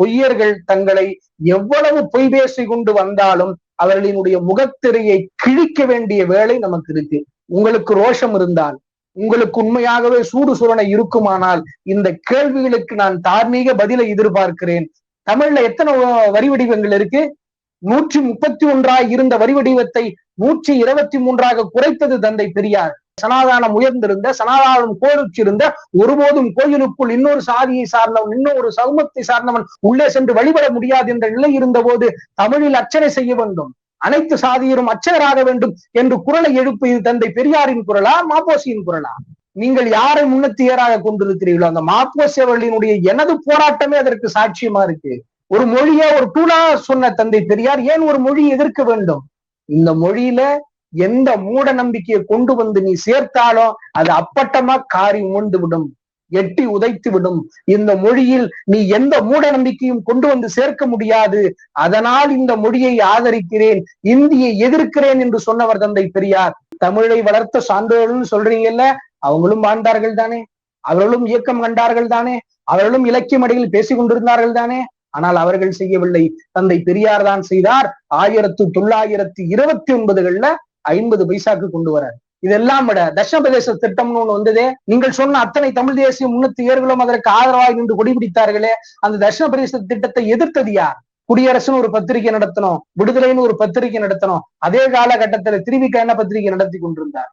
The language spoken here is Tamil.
பொய்யர்கள் தங்களை எவ்வளவு பொய் பேசி கொண்டு வந்தாலும் அவர்களினுடைய முகத்திரையை கிழிக்க வேண்டிய வேலை நமக்கு இருக்கு. உங்களுக்கு ரோஷம் இருந்தால் உங்களுக்கு உண்மையாகவே சூடு சுரணை இருக்குமானால் இந்த கேள்விகளுக்கு நான் தார்மீக பதிலை எதிர்பார்க்கிறேன். தமிழ்ல எத்தனை வரி வடிவங்கள் இருக்கு? நூற்றி முப்பத்தி ஒன்றாய் இருந்த வரி வடிவத்தை நூற்றி இருபத்தி மூன்றாக குறைத்தது தந்தை பெரியார். சனாதானம் உயர்ந்திருந்த சனாதானம் கோரிச்சிருந்த ஒருபோதும் கோயிலுக்குள் இன்னொரு சாதியை சார்ந்தவன் இன்னொரு சமூகத்தை சார்ந்தவன் உள்ளே சென்று வழிபட முடியாது என்ற நிலை இருந்த போது தமிழில் அர்ச்சனை செய்ய வேண்டும். அனைத்து சாதியரும் அர்ச்சகராக வேண்டும் என்று குரலை எழுப்பியது தந்தை பெரியாரின் குரலா மாப்போசியின் குரலா? நீங்கள் யாரை முன்னத்தியராக கொண்டிருக்கிறீர்களோ அந்த மாப்போசி அவர்களினுடைய எனது போராட்டமே அதற்கு சாட்சியமா இருக்கு. ஒரு மொழிய ஒரு டூலா சொன்ன தந்தை பெரியார் ஏன் ஒரு மொழி எதிர்க்க வேண்டும்? இந்த மொழியில எந்த மூட நம்பிக்கையை கொண்டு வந்து நீ சேர்த்தாலும் அது அப்பட்டமா காரி மூண்டு விடும் எட்டி உதைத்து விடும். இந்த மொழியில் நீ எந்த மூட நம்பிக்கையும் கொண்டு வந்து சேர்க்க முடியாது. அதனால் இந்த மொழியை ஆதரிக்கிறேன் இந்தியை எதிர்க்கிறேன் என்று சொன்னவர் தந்தை பெரியார். தமிழை வளர்த்த சான்றோர்கள் சொல்றீங்கல்ல அவங்களும் வாழ்ந்தார்கள் தானே. அவர்களும் இயக்கம் கண்டார்கள் தானே. அவர்களும் இலக்கியம் அடையில் பேசிக் கொண்டிருந்தார்கள் தானே. ஆனால் அவர்கள் செய்யவில்லை. தந்தை பெரியார் தான் செய்தார். ஆயிரத்து தொள்ளாயிரத்து இருபத்தி ஒன்பதுகள்ல ஐம்பது பைசாக்கு கொண்டு வரார். இதெல்லாம் விட தட்சபிரதேச திட்டம்னு ஒண்ணு வந்ததே நீங்கள் சொன்ன அத்தனை தமிழ் தேசிய முன்னூத்தி ஏர்களும் அதற்கு ஆதரவாக நின்று கொடிபிடித்தார்களே அந்த தட்சிண பிரதேச திட்டத்தை எதிர்த்தது யார்? குடியரசுன்னு ஒரு பத்திரிகை நடத்தணும் விடுதலைன்னு ஒரு பத்திரிகை நடத்தணும் அதே காலகட்டத்துல திருவிக்க என்ன பத்திரிகை நடத்தி கொண்டிருந்தார்?